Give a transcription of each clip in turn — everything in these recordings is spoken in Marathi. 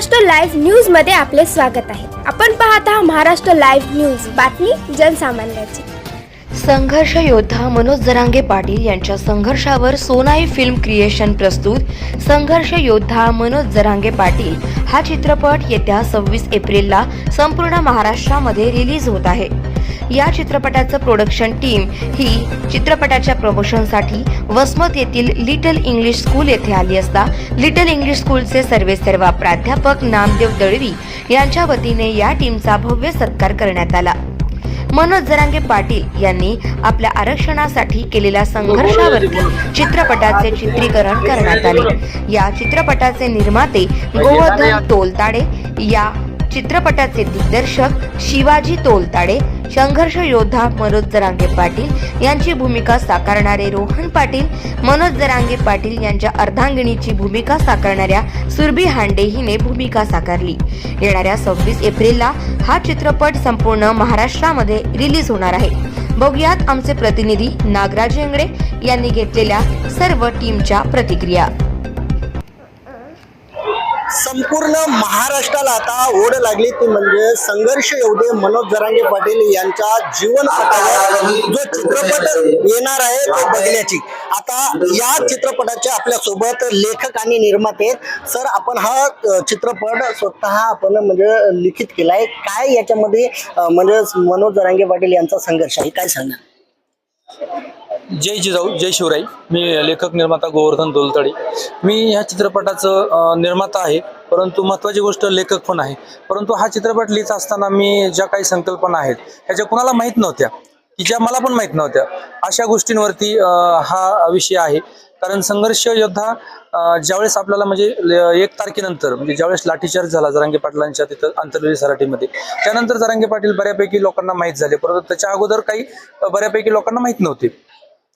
महाराष्ट्र लाईव्ह न्यूजमध्ये आपले स्वागत आहे. आपण पाहत आहात महाराष्ट्र लाईव्ह न्यूज. बातमी जनसामान्याची. संघर्ष योद्धा मनोज जरांगे पाटील यांच्या संघर्षावर सोनाई फिल्म क्रिएशन प्रस्तुत संघर्ष योद्धा मनोज जरांगे पाटील. हा चित्रपट येत्या सव्वीस एप्रिलला संपूर्ण महाराष्ट्रामध्ये रिलीज होत आहे. या चित्रपटाचं प्रोडक्शन टीम ही चित्रपटाच्या प्रमोशनसाठी वसमत येथील लिटल इंग्लिश स्कूल येथे आली असता लिटल इंग्लिश स्कूलचे सर्वेसर्वा प्राध्यापक नामदेव दळवी यांच्या वतीने या टीमचा भव्य सत्कार करण्यात आला. मनोज जरांगे पाटील यांनी आपल्या आरक्षणासाठी केलेल्या संघर्षावरती चित्रपटाचे चित्रीकरण करण्यात आले. या चित्रपटाचे निर्माते गोवर्धन तोलताडे या चित्रपटाचे दिग्दर्शक शिवाजी तोलताडे संघर्ष योद्धा मनोज जरांगे पाटील यांची भूमिका साकारणारे रोहन पाटील मनोज जरांगे पाटील यांच्या अर्धांगिणीची भूमिका साकारणाऱ्या सुरभी हांडे हिने भूमिका साकारली. येणाऱ्या सव्वीस एप्रिलला हा चित्रपट संपूर्ण महाराष्ट्रामध्ये रिलीज होणार आहे. बघूयात आमचे प्रतिनिधी नागराज येंगडे यांनी घेतलेल्या सर्व टीमच्या प्रतिक्रिया. संपूर्ण महाराष्ट्राला आता ओढ लागली ती म्हणजे संघर्ष योद्धे मनोज जरांगे पाटील यांच्या जीवन जो चित्रपट येणार आहे तो बघण्याची. आता या चित्रपटाचे आपल्यासोबत लेखक आणि निर्माते सर आपण हा चित्रपट स्वतः आपण म्हणजे लिखित केलाय. काय याच्यामध्ये म्हणजे मनोज जरांगे पाटील यांचा संघर्ष आहे? काय सांगणार? जय जिजाऊ जय शिवराई. मी लेखक निर्माता गोवर्धन दोलतडे. मी ह्या चित्रपटाचं निर्माता आहे परंतु महत्त्वाची गोष्ट लेखक पण आहे. परंतु हा चित्रपट लिहित असताना मी ज्या काही संकल्पना आहेत ह्याच्या कुणाला माहीत नव्हत्या की ज्या मला पण माहीत नव्हत्या अशा गोष्टींवरती हा विषय आहे. कारण संघर्ष योद्धा ज्यावेळेस आपल्याला म्हणजे एक तारखेनंतर म्हणजे ज्यावेळेस लाठीचार्ज झाला जरांगे पाटलांच्या तिथं आंतरराष्ट्रीय सराठीमध्ये त्यानंतर जरांगे पाटील बऱ्यापैकी लोकांना माहीत झाले. परंतु त्याच्या अगोदर काही बऱ्यापैकी लोकांना माहीत नव्हते.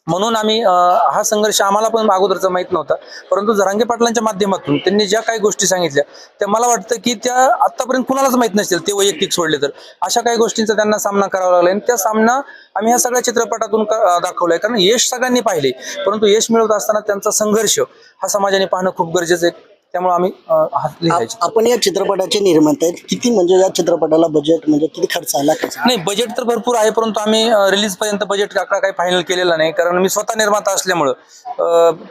म्हणून आम्ही हा संघर्ष आम्हाला पण अगोदरचा माहीत नव्हता. परंतु जरांगे पाटलांच्या माध्यमातून त्यांनी ज्या काही गोष्टी सांगितल्या त्या मला वाटतं की त्या आतापर्यंत कुणालाच माहीत नसतील ते वैयक्तिक सोडले तर. अशा काही गोष्टींचा त्यांना सामना करावा लागला आणि त्या सामना आम्ही ह्या सगळ्या चित्रपटातून क- दाखवलाय. कारण यश सगळ्यांनी पाहिले परंतु यश मिळवत असताना त्यांचा संघर्ष हा समाजाने पाहणं खूप गरजेचं आहे. त्यामुळे आम्ही हा आपण या चित्रपटाचे निर्माते आहेत. किती म्हणजे या चित्रपटाला बजेट म्हणजे किती खर्च आला नाही बजेट तर भरपूर आहे परंतु आम्ही रिलीज पर्यंत बजेट आकडा काही फायनल केलेला नाही. कारण मी स्वतः निर्माता असल्यामुळं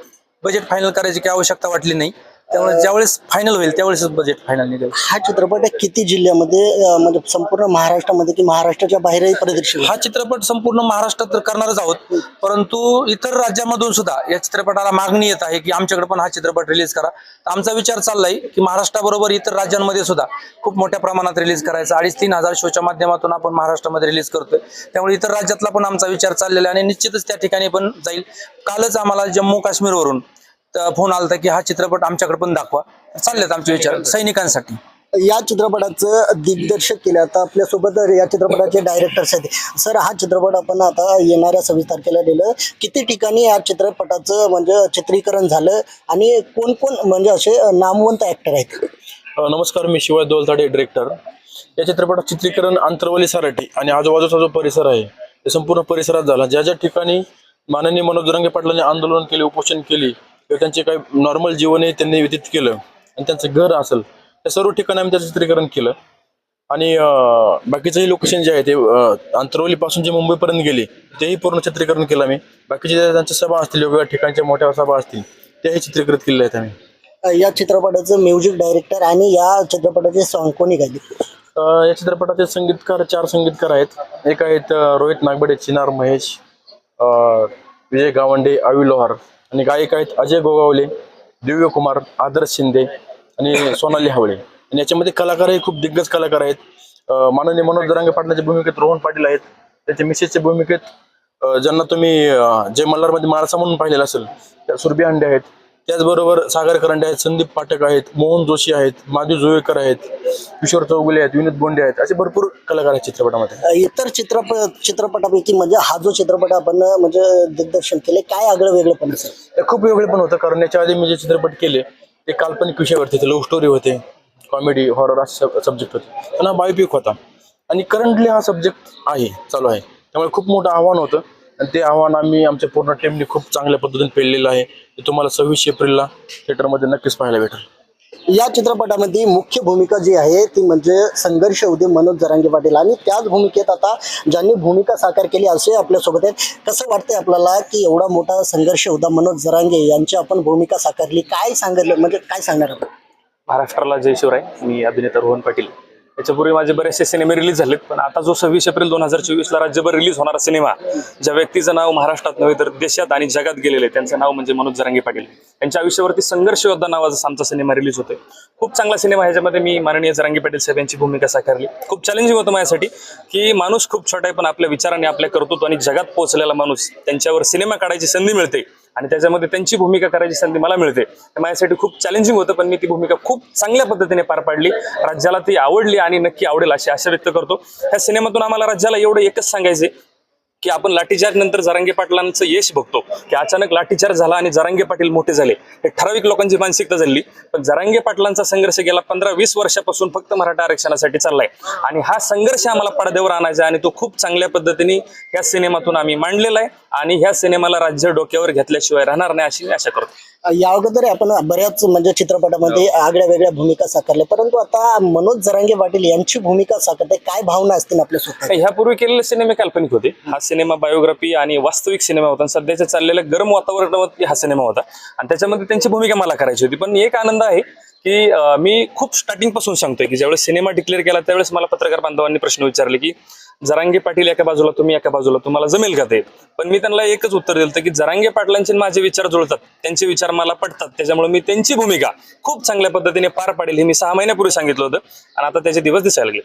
बजेट फायनल करायची काही आवश्यकता वाटली नाही. त्यामुळे ज्यावेळेस फायनल होईल त्यावेळेस बजेट फायनल निघेल. हा चित्रपट किती जिल्ह्यामध्ये म्हणजे संपूर्ण महाराष्ट्रामध्ये की महाराष्ट्राच्या बाहेरही प्रदर्शित? हा चित्रपट संपूर्ण महाराष्ट्रात तर करणारच आहोत. परंतु इतर राज्यामधून सुद्धा या चित्रपटाला मागणी येत आहे की आमच्याकडे पण हा चित्रपट रिलीज करा. तर आमचा विचार चाललाय की महाराष्ट्राबरोबर इतर राज्यांमध्ये सुद्धा खूप मोठ्या प्रमाणात रिलीज करायचा. अडीच तीन हजार शोच्या माध्यमातून आपण महाराष्ट्रामध्ये रिलीज करतोय. त्यामुळे इतर राज्यातला पण आमचा विचार चाललेला आहे आणि निश्चितच त्या ठिकाणी पण जाईल. कालच आम्हाला जम्मू काश्मीरवरून फोन आलता की हा चित्रपट आमच्याकडे पण दाखवा. चाललेत आमचे विचार सैनिकांसाठी. या चित्रपटाचं दिग्दर्शक केलं. आता आपल्यासोबत या चित्रपटाचे डायरेक्टर्स आहेत. सर हा चित्रपट आपण आता येणाऱ्या सव्वीस तारखेला दिलं. किती ठिकाणी या चित्रपटाचं म्हणजे चित्रीकरण झालं आणि कोण कोण म्हणजे असे नामवंत ऍक्टर आहेत? नमस्कार मी शिवाय दोलताडे डिरेक्टर या चित्रपटात चित्रीकरण आंतरवली साराठी आणि आजूबाजूचा जो परिसर आहे ते संपूर्ण परिसरात झाला. ज्या ज्या ठिकाणी माननीय मनोज जरांगे पाटलांनी आंदोलन केले उपोषण केली किंवा त्यांचे काही नॉर्मल जीवनही त्यांनी व्यतीत केलं आणि त्यांचं घर असेल त्या सर्व ठिकाणी आम्ही त्याचं चित्रीकरण केलं. आणि बाकीचंही लोकेशन जे आहे ते आंतरवली पासून जे मुंबईपर्यंत गेले तेही पूर्ण चित्रीकरण केलं आम्ही. बाकीचे त्यांच्या सभा असतील वेगवेगळ्या ठिकाणच्या मोठ्या सभा असतील तेही चित्रीकृत केलेल्या आहेत आम्ही. या चित्रपटाचं म्युझिक डायरेक्टर आणि या चित्रपटाचे सॉन्ग कोणी गायले? या चित्रपटाचे संगीतकार चार संगीतकार आहेत. एक आहेत रोहित नागबडे चिनार महेश अ, विजय गावंडे आवी लोहार. आणि गायक आहेत अजय गोगावले दिव्य कुमार आदर्श शिंदे आणि सोनाली हावळे. आणि याच्यामध्ये कलाकारही खूप दिग्गज कलाकार आहेत. माननीय मनोज दरांगे पाटलाच्या भूमिकेत रोहन पाटील आहेत. त्याच्या मिसेसच्या भूमिकेत ज्यांना तुम्ही जय मल्हारमध्ये मारसा म्हणून पाहिलेलं असेल त्या सुरभी अंडे आहेत. त्याचबरोबर सागर करंडे आहेत संदीप पाठक आहेत मोहन जोशी आहेत माधू जोळेकर आहेत किशोर चौगुले आहेत विनोद बोंडे आहेत असे भरपूर कलाकार आहेत चित्रपटामध्ये. इतर चित्रपट चित्रपटापैकी म्हणजे हा जो चित्रपट आपण म्हणजे दिग्दर्शन केले काय आगळं वेगळं पण असेल? ते खूप वेगळे पण होतं कारण याच्या आधी मी जे चित्रपट केले ते काल्पनिक विषयावरती होते लव्ह स्टोरी होते कॉमेडी हॉरर असे सब्जेक्ट होते. पण हा बायोपिक होता. आणि करंटली हा सब्जेक्ट आहे चालू आहे. त्यामुळे खूप मोठं आव्हान होतं. आणि ते आव्हान आम्ही आमच्या पूर्ण टीमने खूप चांगल्या पद्धतीने पेललेलं आहे. ते तुम्हाला सव्वीस एप्रिलला थिएटरमध्ये नक्कीच पाहायला भेटेल. या चित्रपटामध्ये मुख्य भूमिका जी आहे ती म्हणजे संघर्ष उदय मनोज जरांगे पाटील आणि त्याच भूमिकेत आता ज्यांनी भूमिका साकार केली असे आपल्यासोबत आहेत. कसं वाटतंय आपल्याला की एवढा मोठा संघर्ष उदा मनोज जरांगे यांची आपण भूमिका साकारली? काय सांगितलं म्हणजे काय सांगणार आपण? महाराष्ट्राला जय शिवराय. मी अभिनेता रोहन पाटील. याच्यापूर्वी माझे बरेचसे सिनेमे रिलीज झालेत पण आता जो सव्वीस एप्रिल दोन हजार चोवीसला राज्यभर रिलीज होणारा सिनेमा ज्या व्यक्तीचं नाव महाराष्ट्रात नव्हे तर देशात आणि जगात गेलेले त्यांचं नाव म्हणजे मनोज जरांगे पाटील. यांच्या आयुष्यावरती संघर्ष योद्धा नावाचा आमचा सिनेमा रिलीज होतोय. खूप चांगला सिनेमा ह्याच्यामध्ये मी माननीय जरांगे पाटील साहेब यांची भूमिका साकारली. खूप चॅलेंजिंग होतं माझ्यासाठी की माणूस खूप छोटा आहे पण आपल्या विचाराने आपल्या कर्तृत्वाने जगात पोहोचलेला माणूस त्यांच्यावर सिनेमा काढायची संधी मिळते. आणि त्याच्यामध्ये त्यांची भूमिका करायची संधी मला मिळते. माझ्यासाठी खूप चॅलेंजिंग होतं पण मी ती भूमिका खूप चांगल्या पद्धतीने पार पाडली. राज्याला ती आवडली आणि नक्की आवडेल अशी आशा व्यक्त करतो. त्या सिनेमातून आम्हाला राज्याला एवढं एकच सांगायचे की आपण लाठीचार्ज नंतर जरांगे पाटलांचं यश बघतो की अचानक लाठीचार्ज झाला आणि जरांगे पाटील मोठे झाले. हे ठराविक लोकांची मानसिकता झाली. पण जरांगे पाटलांचा संघर्ष गेला पंधरा वीस वर्षापासून फक्त मराठा आरक्षणासाठी चाललाय. आणि हा संघर्ष आम्हाला पडद्यावर आणायचा आणि तो खूप चांगल्या पद्धतीने या सिनेमातून आम्ही मांडलेला आहे आणि ह्या सिनेमाला राज्य डोक्यावर घेतल्याशिवाय राहणार नाही अशी मी आशा करतो. या अगोदर आपण बऱ्याच म्हणजे चित्रपटामध्ये आगळ्या वेगळ्या भूमिका साकारल्या. परंतु आता मनोज जरांगे पाटील यांची भूमिका साकारते. काय भावना असतील आपल्या स्वतः ह्यापूर्वी केलेले सिनेमे काल्पनिक होते. हा सिनेमा बायोग्राफी आणि वास्तविक सिनेमा होता. आणि सध्याच्या चाललेल्या गरम वातावरणावरती हा सिनेमा होता. आणि त्याच्यामध्ये त्यांची भूमिका मला करायची होती. पण एक आनंद आहे की मी खूप स्टार्टिंगपासून सांगतोय की ज्यावेळेस सिनेमा डिक्लेअर केला त्यावेळेस मला पत्रकार बांधवांनी प्रश्न विचारले की जरांगे पाटील एका बाजूला तुम्ही एका बाजूला तुम्हाला जमेल का ते? पण मी त्यांना एकच उत्तर दिलं की जरांगे पाटलांचे माझे विचार जुळतात. त्यांचे विचार मला पटतात. त्याच्यामुळे मी त्यांची भूमिका खूप चांगल्या पद्धतीने पार पाडेल हे मी सहा महिन्यापूर्वी सांगितलं होतं. आणि आता त्याचे दिवस दिसायला लागले.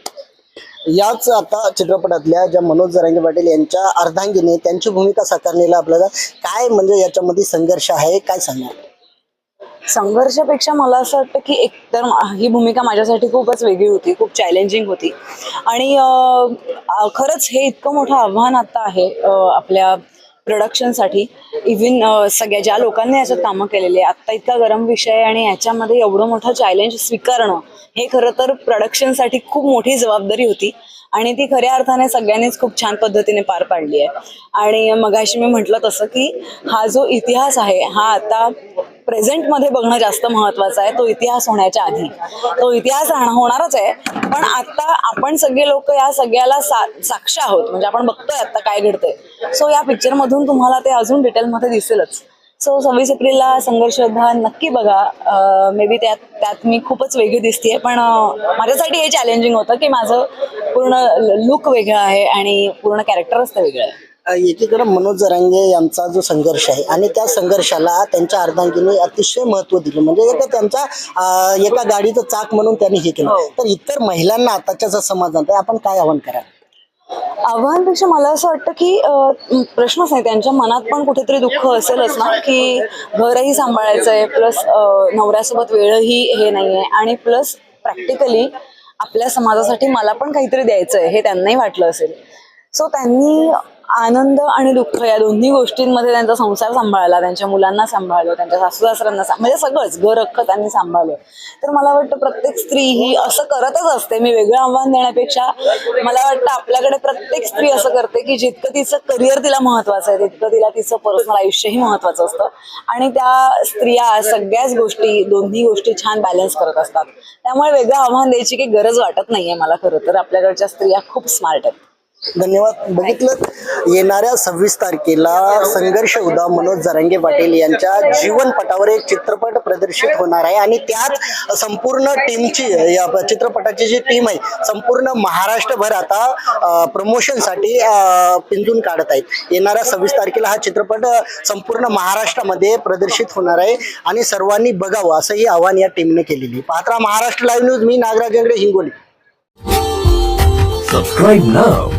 याच आता चित्रपटातल्या ज्या मनोज जरांगे पाटील यांच्या अर्धांगिनी त्यांची भूमिका साकारलेला आपल्याला काय म्हणजे याच्यामध्ये संघर्ष आहे काय सांगणार संघर्षापेक्षा मला असं वाटतं की एकतर ही भूमिका माझ्यासाठी खूपच वेगळी होती खूप चॅलेंजिंग होती. आणि खरंच हे इतकं मोठं आव्हान आता आहे आपल्या प्रोडक्शनसाठी इव्हन सगळ्या ज्या लोकांनी याच्यात कामं केलेली आहे आत्ता इतका गरम विषय आणि याच्यामध्ये एवढं मोठं चॅलेंज स्वीकारणं हे खरं तर प्रोडक्शनसाठी खूप मोठी जबाबदारी होती आणि ती खऱ्या अर्थाने सगळ्यांनीच खूप छान पद्धतीने पार पाडली आहे. आणि मगाशी मी म्हटलं तसं की हा जो इतिहास आहे हा आता प्रेझेंटमध्ये बघणं जास्त महत्वाचं आहे. तो इतिहास होण्याच्या आधी. तो इतिहास राहणं होणारच आहे. पण आता आपण सगळे लोक या सगळ्याला सा साक्ष आहोत. म्हणजे आपण बघतोय आता काय घडतंय. सो या पिक्चरमधून तुम्हाला ते अजून डिटेलमध्ये दिसेलच. सो सव्वीस एप्रिलला संघर्ष योद्धा नक्की बघा. मे बी त्यात त्यात मी खूपच वेगळी दिसतेय. पण माझ्यासाठी हे चॅलेंजिंग होतं की माझं पूर्ण लुक वेगळं आहे आणि पूर्ण कॅरेक्टरच ते वेगळं आहे. एकीकडे मनोज जरांगे यांचा जो संघर्ष आहे आणि त्या संघर्षाला त्यांच्या अर्धांगिनी अतिशय महत्त्व दिलं. म्हणजे एका त्यांचा अ, एका गाडीचं चाक म्हणून त्यांनी हे केलं तर इतर महिलांना आताच्या जर समाजात आपण काय आव्हान कराल? आव्हानापेक्षा मला असं वाटतं की प्रश्नच नाही. त्यांच्या मनात पण कुठेतरी दुःख असेलच ना की घरही सांभाळायचं आहे प्लस नवऱ्यासोबत वेळही हे नाही आहे आणि प्लस प्रॅक्टिकली आपल्या समाजासाठी मला पण काहीतरी द्यायचं आहे हे त्यांनाही वाटलं असेल. सो त्यांनी आनंद आणि दुःख या दोन्ही गोष्टींमध्ये त्यांचा संसार सांभाळला त्यांच्या मुलांना सांभाळलं त्यांच्या सासू सासऱ्यांना म्हणजे सगळंच घर अख्खं त्यांनी सांभाळलं. तर मला वाटतं प्रत्येक स्त्री ही असं करतच असते. मी वेगळं आव्हान देण्यापेक्षा मला वाटतं आपल्याकडे प्रत्येक स्त्री असं करते की जितकं तिचं करिअर तिला महत्वाचं आहे तितकं तिला तिचं पर्सनल आयुष्यही महत्वाचं असतं. आणि त्या स्त्रिया सगळ्याच गोष्टी दोन्ही गोष्टी छान बॅलन्स करत असतात. त्यामुळे वेगळं आव्हान द्यायची काही गरज वाटत नाहीये मला खरं तर. आपल्याकडच्या स्त्रिया खूप स्मार्ट आहेत. धन्यवाद. बघितलं येणाऱ्या सव्वीस तारखेला संघर्ष उदा मनोज जरांगे पाटील यांच्या जीवनपटावर एक चित्रपट प्रदर्शित होणार आहे आणि त्यात संपूर्ण टीमची या चित्रपटाची जी टीम आहे संपूर्ण महाराष्ट्रभर आता प्रमोशनसाठी पिंजून काढत आहेत. येणाऱ्या सव्वीस तारखेला हा चित्रपट संपूर्ण महाराष्ट्रामध्ये प्रदर्शित होणार आहे आणि सर्वांनी बघावं असंही आव्हान या टीमने केलेली पात्रा महाराष्ट्र लाईव्ह न्यूज मी Nagraj Hingoli. Subscribe now